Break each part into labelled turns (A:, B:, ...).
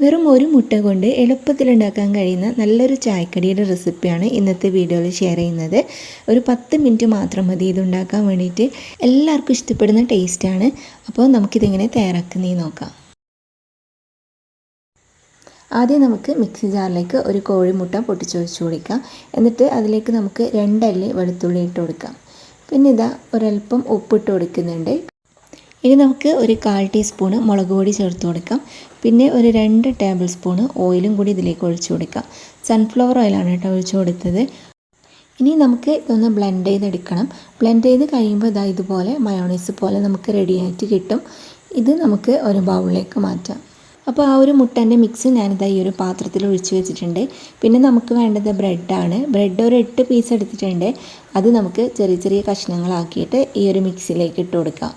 A: വെറും ഒരു മുട്ട കൊണ്ട് എളുപ്പത്തിൽ ഉണ്ടാക്കാൻ കഴിയുന്ന നല്ലൊരു ചായക്കടിയുടെ റെസിപ്പിയാണ് ഇന്നത്തെ വീഡിയോയിൽ ഷെയർ ചെയ്യുന്നത്. ഒരു പത്ത് മിനിറ്റ് മാത്രം മതി ഇത് ഉണ്ടാക്കാൻ വേണ്ടിയിട്ട്. എല്ലാവർക്കും ഇഷ്ടപ്പെടുന്ന ടേസ്റ്റാണ്. അപ്പോൾ നമുക്കിതെങ്ങനെ തയ്യാറാക്കുന്നേ നോക്കാം. ആദ്യം നമുക്ക് മിക്സി ജാറിലേക്ക് ഒരു കോഴിമുട്ട പൊട്ടിച്ച് വെച്ച് കൊടുക്കാം. എന്നിട്ട് അതിലേക്ക് നമുക്ക് രണ്ടല്ലി വെളുത്തുള്ളി ഇട്ട് കൊടുക്കാം. പിന്നെ ഇതാ ഒരല്പം ഉപ്പിട്ട് കൊടുക്കുന്നുണ്ട്. ഇനി നമുക്ക് ഒരു കാൽ ടീസ്പൂണ് മുളക് പൊടി ചേർത്ത് കൊടുക്കാം. പിന്നെ ഒരു രണ്ട് ടേബിൾ സ്പൂണ് ഓയിലും കൂടി ഇതിലേക്ക് ഒഴിച്ചു കൊടുക്കാം. സൺഫ്ലവർ ഓയിലാണ് കേട്ടോ ഒഴിച്ചു കൊടുത്തത്. ഇനി നമുക്ക് ഇതൊന്ന് ബ്ലെൻഡ് ചെയ്തെടുക്കണം. ബ്ലെൻഡ് ചെയ്ത് കഴിയുമ്പോൾ ഇതാ ഇതുപോലെ മയോണൈസ് പോലെ നമുക്ക് റെഡിയായിട്ട് കിട്ടും. ഇത് നമുക്ക് ഒരു ബൗളിലേക്ക് മാറ്റാം. അപ്പോൾ ആ ഒരു മുട്ടന്റെ മിക്സ് ഞാനിതാ ഈ ഒരു പാത്രത്തിൽ ഒഴിച്ച് വെച്ചിട്ടുണ്ട്. പിന്നെ നമുക്ക് വേണ്ടത് ബ്രെഡാണ് ബ്രെഡ് ഒരു എട്ട് പീസ് എടുത്തിട്ടുണ്ട്. അത് നമുക്ക് ചെറിയ ചെറിയ കഷ്ണങ്ങളാക്കിയിട്ട് ഈ ഒരു മിക്സിലേക്ക് ഇട്ട് കൊടുക്കാം.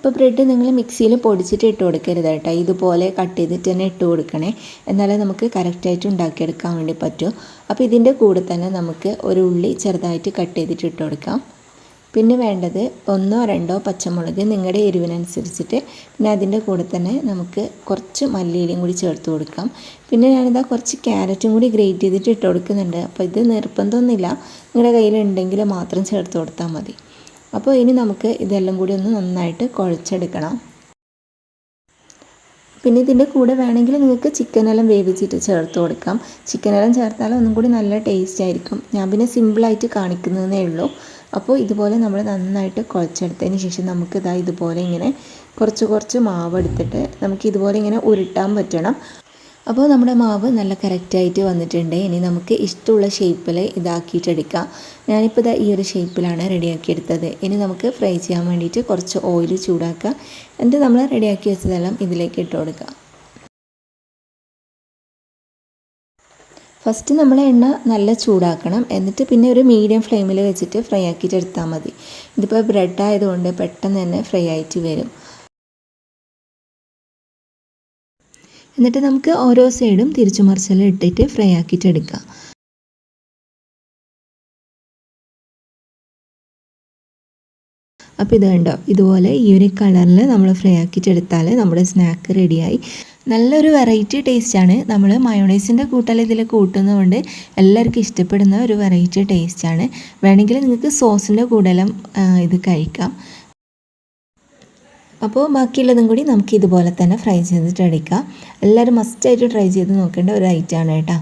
A: അപ്പോൾ ബ്രെഡ് നിങ്ങൾ മിക്സിയിൽ പൊടിച്ചിട്ട് ഇട്ട് കൊടുക്കരുത് കേട്ടോ. ഇതുപോലെ കട്ട് ചെയ്തിട്ട് തന്നെ ഇട്ട് കൊടുക്കണേ. എന്നാലേ നമുക്ക് കറക്റ്റായിട്ട് ഉണ്ടാക്കിയെടുക്കാൻ വേണ്ടി പറ്റും. അപ്പോൾ ഇതിന്റെ കൂടെ തന്നെ നമുക്ക് ഒരു ഉള്ളി ചെറുതായിട്ട് കട്ട് ചെയ്തിട്ട് ഇട്ട് കൊടുക്കാം. പിന്നെ വേണ്ടത് ഒന്നോ രണ്ടോ പച്ചമുളക് നിങ്ങളുടെ എരിവിനനുസരിച്ചിട്ട്. പിന്നെ അതിന്റെ കൂടെ തന്നെ നമുക്ക് കുറച്ച് മല്ലിയിലയും കൂടി ചേർത്ത് കൊടുക്കാം. പിന്നെ ഞാനിതാ കുറച്ച് ക്യാരറ്റും കൂടി ഗ്രേറ്റ് ചെയ്തിട്ട് ഇട്ട് കൊടുക്കുന്നുണ്ട്. അപ്പോൾ ഇത് നിർബന്ധമൊന്നുമില്ല. നിങ്ങളുടെ കയ്യിലുണ്ടെങ്കിൽ മാത്രം ചേർത്ത് കൊടുത്താൽ മതി. അപ്പോൾ ഇനി നമുക്ക് ഇതെല്ലാം കൂടി ഒന്ന് നന്നായിട്ട് കുഴച്ചെടുക്കണം. പിന്നെ ഇതിന്റെ കൂടെ വേണമെങ്കിൽ നിങ്ങൾക്ക് ചിക്കനെല്ലാം വേവിച്ചിട്ട് ചേർത്ത് കൊടുക്കാം. ചിക്കനെല്ലാം ചേർത്താൽ ഒന്നും കൂടി നല്ല ടേസ്റ്റ് ആയിരിക്കും. ഞാൻ പിന്നെ സിമ്പിളായിട്ട് കാണിക്കുന്നതേ ഉള്ളൂ. അപ്പോൾ ഇതുപോലെ നമ്മൾ നന്നായിട്ട് കുഴച്ചെടുത്തതിന് ശേഷം നമുക്ക് ഇതാ ഇതുപോലെ ഇങ്ങനെ കുറച്ച് കുറച്ച് മാവ് എടുത്തിട്ട് നമുക്ക് ഇതുപോലെ ഇങ്ങനെ ഉരുട്ടാൻ പറ്റണം. അപ്പോൾ നമ്മുടെ മാവ് നല്ല കറക്റ്റായിട്ട് വന്നിട്ടുണ്ട്. ഇനി നമുക്ക് ഇഷ്ടമുള്ള ഷേപ്പിൽ ഇതാക്കിയിട്ടെടുക്കാം ഞാനിപ്പോൾ ഇതാ ഈ ഒരു ഷേപ്പിലാണ് റെഡിയാക്കിയെടുത്തത് ഇനി നമുക്ക് ഫ്രൈ ചെയ്യാൻ വേണ്ടിയിട്ട് കുറച്ച് ഓയിൽ ചൂടാക്കുക എന്നിട്ട് നമ്മൾ റെഡിയാക്കി വെച്ചതെല്ലാം ഇതിലേക്ക് ഇട്ട് കൊടുക്കുക ഫസ്റ്റ് നമ്മൾ എണ്ണ നല്ല ചൂടാക്കണം. എന്നിട്ട് പിന്നെ ഒരു മീഡിയം ഫ്ലെയിമിൽ വെച്ചിട്ട് ഫ്രൈ ആക്കിയിട്ട് എടുത്താൽ മതി. ഇതിപ്പോൾ ബ്രെഡ് ആയതുകൊണ്ട് പെട്ടെന്ന് തന്നെ ഫ്രൈ ആയിട്ട് വരും. എന്നിട്ട് നമുക്ക് ഓരോ സൈഡും തിരിച്ചു മറിച്ചെല്ലാം ഇട്ടിട്ട് ഫ്രൈ ആക്കിയിട്ട് എടുക്കാം. അപ്പോൾ ഇത് കണ്ടോ? ഇതുപോലെ ഈ ഒരു കളറിൽ നമ്മൾ ഫ്രൈ ആക്കിയിട്ട് എടുത്താൽ നമ്മുടെ സ്നാക്ക് റെഡിയായി നല്ലൊരു വെറൈറ്റി ടേസ്റ്റാണ് നമ്മൾ മയോണൈസിന്റെ കൂട്ടൽ ഇതിൽ കൂട്ടുന്നതുകൊണ്ട് എല്ലാവർക്കും ഇഷ്ടപ്പെടുന്ന ഒരു വെറൈറ്റി ടേസ്റ്റാണ് വേണമെങ്കിൽ നിങ്ങൾക്ക് സോസിന്റെ കൂടെല്ലാം ഇത് കഴിക്കാം. അപ്പോൾ ബാക്കിയുള്ളതും കൂടി നമുക്ക് ഇതുപോലെ തന്നെ ഫ്രൈ ചെയ്തിട്ട് എടുക്കാം എല്ലാവരും മസ്റ്റായിട്ട് ട്രൈ ചെയ്ത് നോക്കേണ്ട ഒരു ഐറ്റമാണ് കേട്ടോ.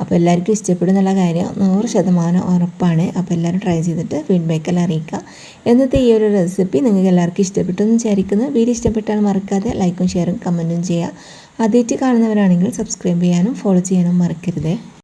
A: അപ്പോൾ എല്ലാവർക്കും ഇഷ്ടപ്പെടുന്നുള്ള കാര്യം നൂറ് ശതമാനം ഉറപ്പാണ്. അപ്പോൾ എല്ലാവരും ട്രൈ ചെയ്തിട്ട് ഫീഡ്ബാക്കെല്ലാം അറിയിക്കുക. എന്നത്തെ ഈ ഒരു റെസിപ്പി നിങ്ങൾക്ക് എല്ലാവർക്കും ഇഷ്ടപ്പെട്ടു എന്ന് വിചാരിക്കുന്നു. വീഡിയോ ഇഷ്ടപ്പെട്ടാൽ മറക്കാതെ ലൈക്കും ഷെയറും കമന്റും ചെയ്യുക. ആദ്യമായിട്ട് കാണുന്നവരാണെങ്കിൽ സബ്സ്ക്രൈബ് ചെയ്യാനും ഫോളോ ചെയ്യാനും മറക്കരുത്.